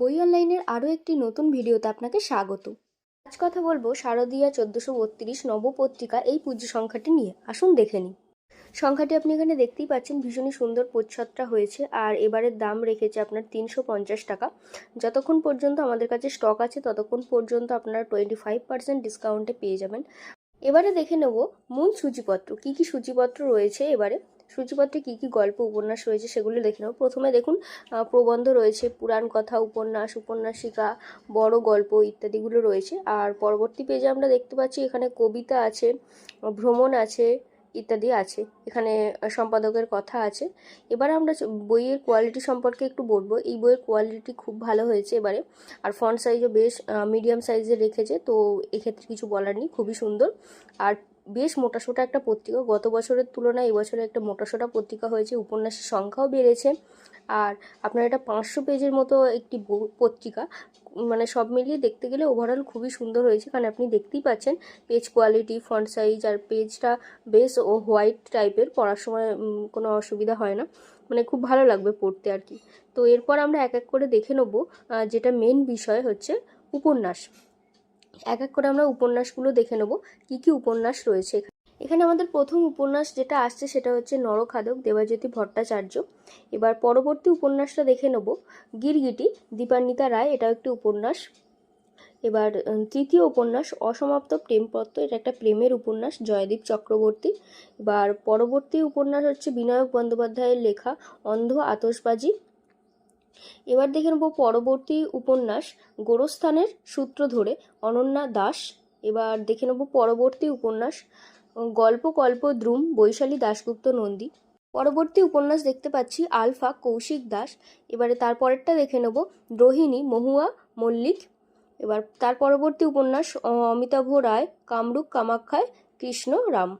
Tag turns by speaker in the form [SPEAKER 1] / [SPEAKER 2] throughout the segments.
[SPEAKER 1] বই অনলাইনের আরও একটি নতুন ভিডিওতে আপনাকে স্বাগত। আজ কথা বলব শারদীয়া চোদ্দোশো বত্রিশ নবপত্রিকা এই পুজো সংখ্যাটি নিয়ে। আসুন দেখে নিই। সংখ্যাটি আপনি এখানে দেখতেই পাচ্ছেন, ভীষণই সুন্দর প্রচ্ছদটা হয়েছে আর এবারের দাম রেখেছে আপনার তিনশো পঞ্চাশ টাকা। যতক্ষণ পর্যন্ত আমাদের কাছে স্টক আছে, ততক্ষণ পর্যন্ত আপনারা টোয়েন্টি ফাইভ পার্সেন্ট ডিসকাউন্টে পেয়ে যাবেন। এবারে দেখে নেব মূল সূচিপত্র, কী কী সূচিপত্র রয়েছে এবারে? সূচিপত্রে কী কী গল্প, উপন্যাস রয়েছে সেগুলো দেখে নেব প্রথমে দেখুন প্রবন্ধ রয়েছে, পুরাণ কথা, উপন্যাস, উপন্যাসিকা, বড় গল্প ইত্যাদিগুলো রয়েছে। আর পরবর্তী পেজে আমরা দেখতে পাচ্ছি এখানে কবিতা আছে, ভ্রমণ আছে ইত্যাদি আছে। এখানে সম্পাদকের কথা আছে। এবারে আমরা বইয়ের কোয়ালিটি সম্পর্কে একটু বলব। এই বইয়ের কোয়ালিটি খুব ভালো হয়েছে এবারে। আর ফন্ট সাইজও বেশ মিডিয়াম সাইজের রেখেছে, তো এক্ষেত্রে কিছু বলার নেই, খুবই সুন্দর। আর বেশ মোটাসোটা একটা পত্রিকা। গত বছরের তুলনায় এবছরে একটা মোটাসোটা পত্রিকা হয়েছে। উপন্যাসের সংখ্যাও বেড়েছে। আর আপনার এটা পাঁচশো পেজের মতো একটি পত্রিকা। মানে সব মিলিয়ে দেখতে গেলে ওভারঅল খুবই সুন্দর হয়েছে। কারণ আপনি দেখতেই পাচ্ছেন পেজ কোয়ালিটি ফন্ট সাইজ আর পেজটা বেশ ও হোয়াইট টাইপের পড়ার সময় কোনো অসুবিধা হয় না। মানে খুব ভালো লাগবে পড়তে আর কি। তো এরপর আমরা এক এক করে দেখে নেব। যেটা মেন বিষয় হচ্ছে উপন্যাস। এক এক করে আমরা উপন্যাসগুলো দেখে নেব। কী কী উপন্যাস রয়েছে এখানে? আমাদের প্রথম উপন্যাস যেটা আসছে সেটা হচ্ছে নরখাদক, দেবাজ্যোতি ভট্টাচার্য। এবার পরবর্তী উপন্যাসটা দেখে নেব। গিরগিটি, দীপান্বিতা রায়, এটাও একটি উপন্যাস। এবার তৃতীয় উপন্যাস, অসমাপ্ত প্রেমপত্র, এটা একটা প্রেমের উপন্যাস, জয়দীপ চক্রবর্তী। এবার পরবর্তী উপন্যাস হচ্ছে বিনায়ক বন্দ্যোপাধ্যায়ের লেখা অন্ধ আতশবাজি এবার দেখে নেব পরবর্তী উপন্যাস, গোরস্থানের সূত্র ধরে, অনন্যা দাস। এবার দেখে নেব পরবর্তী উপন্যাস, গল্প কল্প দ্রুম, বৈশালী দাশগুপ্ত নন্দী। পরবর্তী উপন্যাস দেখতে পাচ্ছি আলফা কৌশিক দাস। এবারে তার পরেরটা দেখে নেব রোহিণী মহুয়া মল্লিক। এবার তার পরবর্তী উপন্যাস অমিতাভ রায়, কামরূপ কামাখ্যায়, কৃষ্ণ রাম।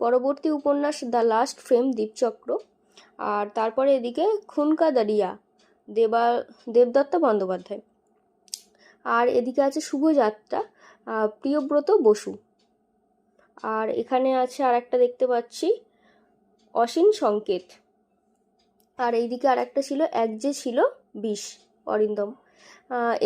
[SPEAKER 1] পরবর্তী উপন্যাস, দ্য লাস্ট ফ্রেম, দীপচক্র। আর তারপরে এদিকে খুনকা দারিয়া দেবা দেবদত্ত বন্দ্যোপাধ্যায়। আর এদিকে আছে শুভযাত্রা প্রিয়ব্রত বসু। আর এখানে আছে আর একটা দেখতে পাচ্ছি, অসীম সংকেত। আর এইদিকে আর একটা ছিল, এক যে ছিল বিষ, অরিন্দম।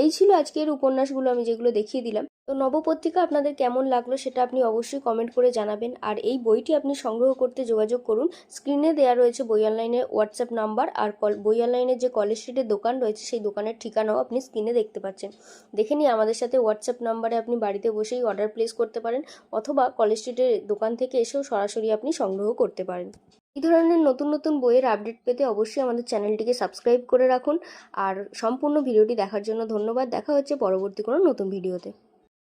[SPEAKER 1] এই ছিল আজকের উপন্যাসগুলো আমি যেগুলো দেখিয়ে দিলাম। তো নবপত্রিকা আপনাদের কেমন লাগল সেটা আপনি অবশ্যই কমেন্ট করে জানাবেন। আর এই বইটি আপনি সংগ্রহ করতে যোগাযোগ করুন। স্ক্রিনে দেওয়া রয়েছে বই অনলাইনের হোয়াটসঅ্যাপ নাম্বার আর কল, বই অনলাইনের যে কলেজ স্ট্রিটের দোকান রয়েছে সেই দোকানের ঠিকানাও আপনি স্ক্রিনে দেখতে পাচ্ছেন। দেখে নিয়ে আমাদের সাথে হোয়াটসঅ্যাপ নাম্বারে আপনি বাড়িতে বসেই অর্ডার প্লেস করতে পারেন অথবা কলেজ স্ট্রিটের দোকান থেকে এসেও সরাসরি আপনি সংগ্রহ করতে পারেন। এই ধরনের নতুন নতুন বইয়ের আপডেট পেতে অবশ্যই আমাদের চ্যানেলটিকে সাবস্ক্রাইব করে রাখুন। আর সম্পূর্ণ ভিডিওটি দেখার জন্য ধন্যবাদ। দেখা হচ্ছে পরবর্তী কোনো নতুন ভিডিওতে।